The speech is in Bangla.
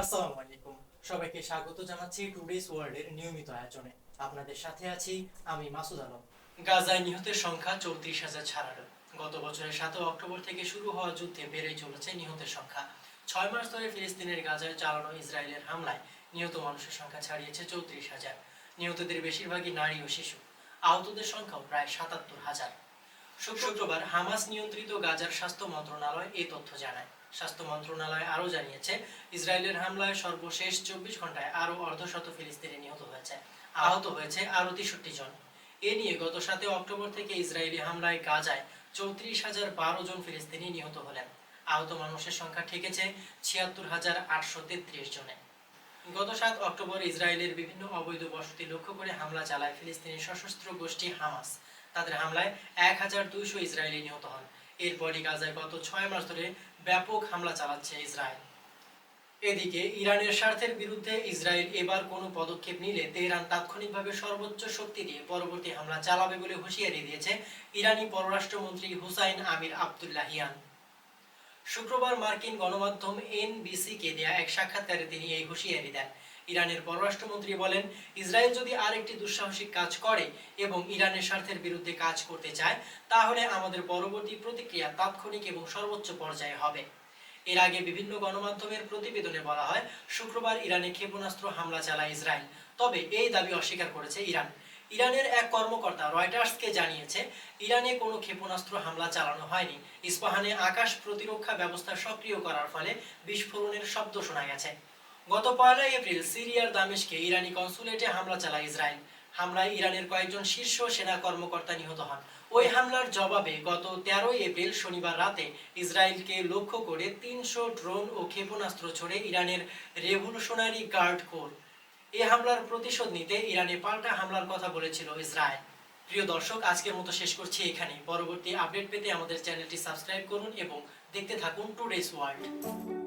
আসসালামু আলাইকুম। সবাইকে স্বাগত জানাচ্ছি টুডেস ওয়ার্ল্ডের নিয়মিত আয়োজনে। আপনাদের সাথে আছি আমি মাসুদ আলম। গাজায় নিহতের সংখ্যা চৌত্রিশ হাজার ছাড়ালো। গত বছরের সাত অক্টোবর থেকে শুরু হওয়া যুদ্ধে বেড়েই চলেছে নিহতের সংখ্যা। ছয় মাস ধরে ফিলিস্তিনের গাজায় চালানো ইসরায়েলের হামলায় নিহত মানুষের সংখ্যা ছাড়িয়েছে চৌত্রিশ হাজার। নিহতদের বেশিরভাগই নারী ও শিশু। আহতদের সংখ্যাও প্রায় সাতাত্তর হাজার। শুক্রবার হামাস নিয়ন্ত্রিত গাজার স্বাস্থ্য মন্ত্রণালয় এই তথ্য জানায়। স্বাস্থ্য মন্ত্রণালয় আরও জানিয়েছে, ইসরায়েলের হামলায় সর্বশেষ চব্বিশ ঘন্টায় আরও অর্ধশত ফিলিস্তিনি নিহত হয়েছে। আহত হয়েছে আরও তেষট্টি জন। এ নিয়ে গত সাতে অক্টোবর থেকে ইসরায়েলি হামলায় গাজায় চৌত্রিশ হাজার বারো জন ফিলিস্তিনি নিহত হলেন। আহত মানুষের সংখ্যা ঠেকেছে ছিয়াত্তর হাজার আটশো তেত্রিশ জনে। গত সাত অক্টোবর ইসরায়েলের বিভিন্ন অবৈধ বসতি লক্ষ্য করে হামলা চালায় ফিলিস্তিনি সশস্ত্র গোষ্ঠী হামাস। তাদের হামলায় এক হাজার দুইশো ইসরায়েলি নিহত হন। এরপরই গাজায় গত ছয় মাস ধরে ব্যাপক হামলা চালাচ্ছে ইসরায়েল। এদিকে ইরানের স্বার্থের বিরুদ্ধে ইসরায়েল এবার কোনো পদক্ষেপ নিলে তেহরান তাৎক্ষণিকভাবে সর্বোচ্চ শক্তি দিয়ে পরবর্তী হামলা চালাবে বলে হুঁশিয়ারি দিয়েছে ইরানি পররাষ্ট্রমন্ত্রী হুসাইন আমির আবদুল্লাহিয়ান শুক্রবার মার্কিন গণমাধ্যম এনবিসি কে দেয়া এক সাক্ষাৎকারে তিনি এই হুঁশিয়ারি দেন। ইরানের পররাষ্ট্রমন্ত্রী বলেন, ইসরায়েল যদি আরেকটি দুঃসাহসিক কাজ করে এবং ইরানের স্বার্থের বিরুদ্ধে কাজ করতে চায়, তাহলে আমাদের পরবর্তী প্রতিক্রিয়া তাৎক্ষণিক এবং সর্বোচ্চ পর্যায়ে হবে। এর আগে বিভিন্ন গণমাধ্যমের প্রতিবেদনে বলা হয়, শুক্রবার ইরানে ক্ষেপণাস্ত্র হামলা চালায় ইসরায়েল। তবে এই দাবি অস্বীকার করেছে ইরান। ইরানের এক কর্মকর্তা রয়টার্সকে জানিয়েছে, ইরানে কোনো ক্ষেপণাস্ত্র হামলা চালানো হয়নি। ইস্পাহানে আকাশ প্রতিরক্ষা ব্যবস্থা সক্রিয় করার ফলে বিস্ফোরণের শব্দ শোনা গেছে। গত পয়লা এপ্রিল সিরিয়ার দামেশকে ইরানি কনসুলেটে হামলা চালায় ইসরায়েল। হামলায় ইরানের কয়েকজন শীর্ষ সেনা কর্মকর্তা নিহত হন। ওই হামলার জবাবে গত তেরোই এপ্রিল শনিবার রাতে ইসরায়েলকে লক্ষ্য করে তিনশো ড্রোন ও ক্ষেপণাস্ত্র ছড়ে ইরানের রেভলিউশনারি গার্ড কোর। এই হামলার প্রতিশোধ নিতে ইরানে পাল্টা হামলার কথা বলেছিল ইসরায়েল। প্রিয় দর্শক, আজকের মতো শেষ করছি এখানে পরবর্তী আপডেট পেতে আমাদের চ্যানেলটি সাবস্ক্রাইব করুন এবং দেখতে থাকুন টুডেস ওয়ার্ল্ড।